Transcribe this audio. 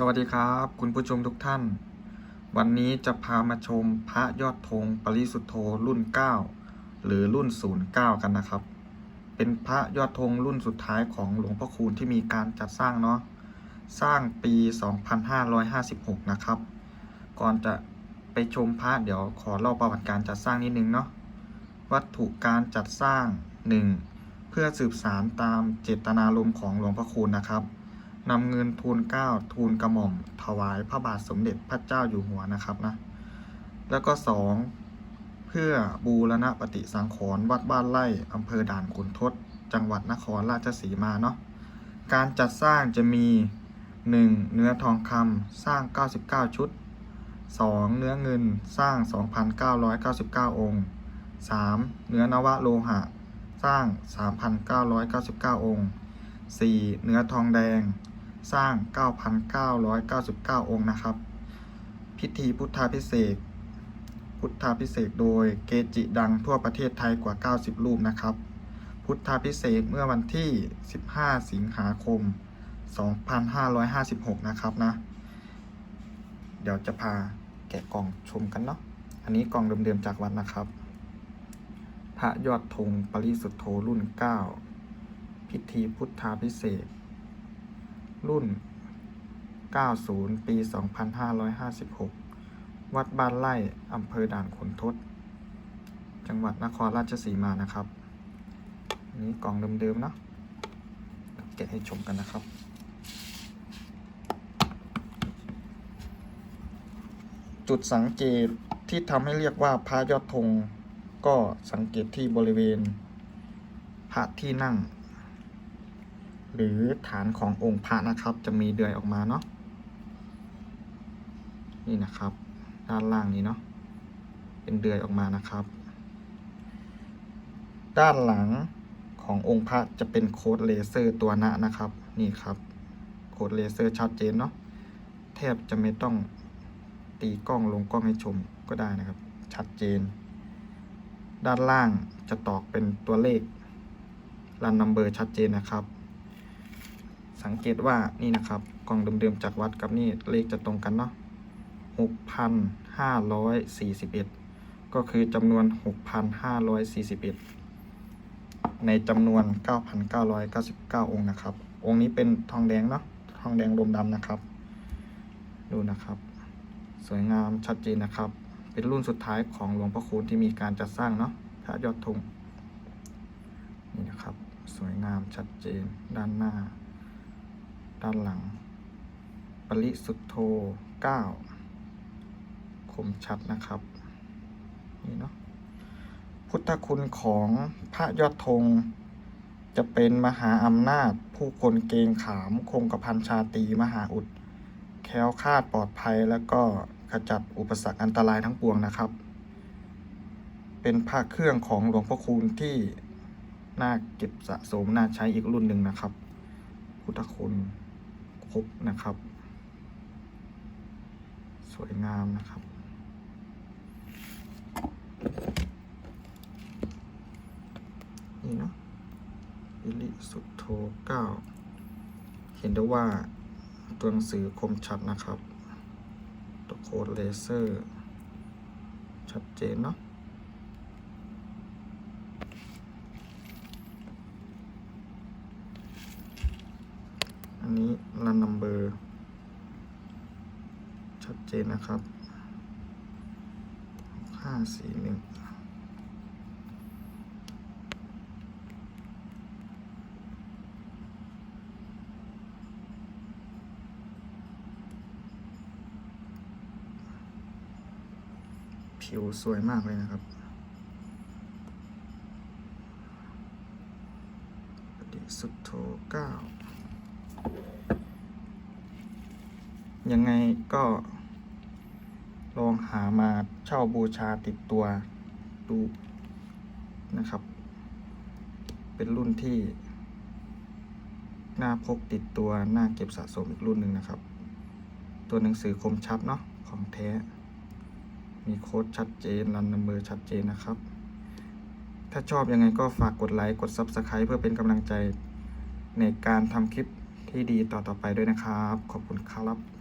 สวัสดีครับ คุณผู้ชมทุกท่าน วันนี้จะพามาชมพระยอดธงปริสุทธโธรุ่น 9 หรือรุ่น 09 กันนะครับ เป็นพระยอดธงรุ่นสุดท้ายของหลวงพ่อคูณที่มีการจัดสร้างเนาะสร้างปี 2556 นะครับ ก่อนจะไปชมพระเดี๋ยวขอเล่าประวัติการจัดสร้างนิดนึงเนาะวัตถุการจัดสร้าง 1. เพื่อสืบสารตามเจตนารมณ์ของหลวงพ่อคูณนะครับ นำเงินทูลเก้าทูลกระหม่อม ถวายพระบาทสมเด็จพระเจ้าอยู่หัวนะครับนะ แล้วก็สองเพื่อบูรณะปฏิสังขรณ์วัดบ้านไร่อำเภอด่านขุนทด จังหวัดนครราชสีมาเนาะ การจัดสร้างจะมี 1. เนื้อทองคำสร้าง 99 ชุด 2. เนื้อเงินสร้าง 2,999 องค์ 3. เนื้อนวโลหะ สร้าง 3,999 องค์ 4. เนื้อทองแดง สร้าง 9,999 องค์นะครับ พิธีพุทธาพิเศษ พุทธาพิเศษโดยเกจิดังทั่วประเทศไทยกว่า 90 รูปนะครับ พุทธาพิเศษเมื่อวันที่ 15 สิงหาคม 2556 นะครับนะ เดี๋ยวจะพาแกะกล่องชมกันเนาะ อันนี้กล่องเดิมๆจากวัดนะครับ พระยอดธงปริสุทธโธรุ่น 9 พิธีพุทธาพิเศษ รุ่น 90 ปี 2556 วัดบ้านไร่อำเภอด่านขุนทด จังหวัดนครราชสีมานะครับนนี้กล่องเดิมๆเนาะแกะให้ชมกันนะครับจุดสังเกตที่ทำให้เรียกว่าพระยอดธงก็สังเกตที่บริเวณพระที่นั่ง หรือฐานขององค์พระนะครับ จะมีเดือยออกมาเนาะนี่นะครับ ด้านล่างนี้เนาะเป็นเดือยออกมานะครับ ด้านหลังขององค์พระจะเป็นโค้ดเลเซอร์ตัวหน้านะครับ นี่ครับ โค้ดเลเซอร์ชัดเจนเนาะแทบจะไม่ต้องตีกล้องลงกล้องให้ชมก็ได้นะครับ ชัดเจน ด้านล่างจะตอกเป็นตัวเลขรันนัมเบอร์ชัดเจนนะครับ สังเกตว่านี่นะครับกล่องเดิมๆจากวัดกับนี่เลขจะตรงกันเนาะหกพันห้าร้อยสี่สิบเอ็ดก็คือจำนวนหกพันห้าร้อยสี่สิบเอ็ดในจำนวนเก้าพันเก้าร้อยเก้าสิบเก้าองค์นะครับ องค์นี้เป็นทองแดงเนาะทองแดงรมดำนะครับ ดูนะครับ สวยงามชัดเจนนะครับ เป็นรุ่นสุดท้ายของหลวงพ่อคูณที่มีการจัดสร้างเนาะพระยอดธงนี่นะครับ สวยงามชัดเจนด้านหน้า ด้านหลัง ปริสุทธโธ9คมชัดนะครับ นี่เนาะ พุทธคุณของพระยอดธง จะเป็นมหาอำนาจ ผู้คนเกงขาม คงกระพันชาตีมหาอุด แค้วคาดปลอดภัยแล้วก็ขจัดอุปสรรคอันตรายทั้งปวงนะครับ เป็นพระเครื่องของหลวงพ่อคูณที่น่าเก็บสะสมน่าใช้อีกรุ่นหนึ่งนะครับ พุทธคุณ ครบนะครับ สวยงามนะครับ นี่เนาะอิลิสุโธเก้าเห็นได้ว่าตัวหนังสือคมชัดนะครับ ตัวโคดเลเซอร์ ชัดเจนเนาะ อันนี้รันนัมเบอร์ชัดเจนนะครับห้าสี่หนึ่งผิวสวยมากเลยนะครับปฏิสุทโธเก้า ยังไงก็ลองหามาเช่าบูชาติดตัวดูนะครับ เป็นรุ่นที่น่าพกติดตัวน่าเก็บสะสมอีกรุ่นหนึ่งนะครับ ตัวหนังสือคมชัดเนาะของแท้ มีโค้ดชัดเจนรันนัมเบอร์ชัดเจนนะครับ ถ้าชอบยังไงก็ฝากกดไลค์กด Subscribe เพื่อเป็นกำลังใจในการทำคลิปที่ดีต่อๆไปด้วยนะครับ ขอบคุณครับ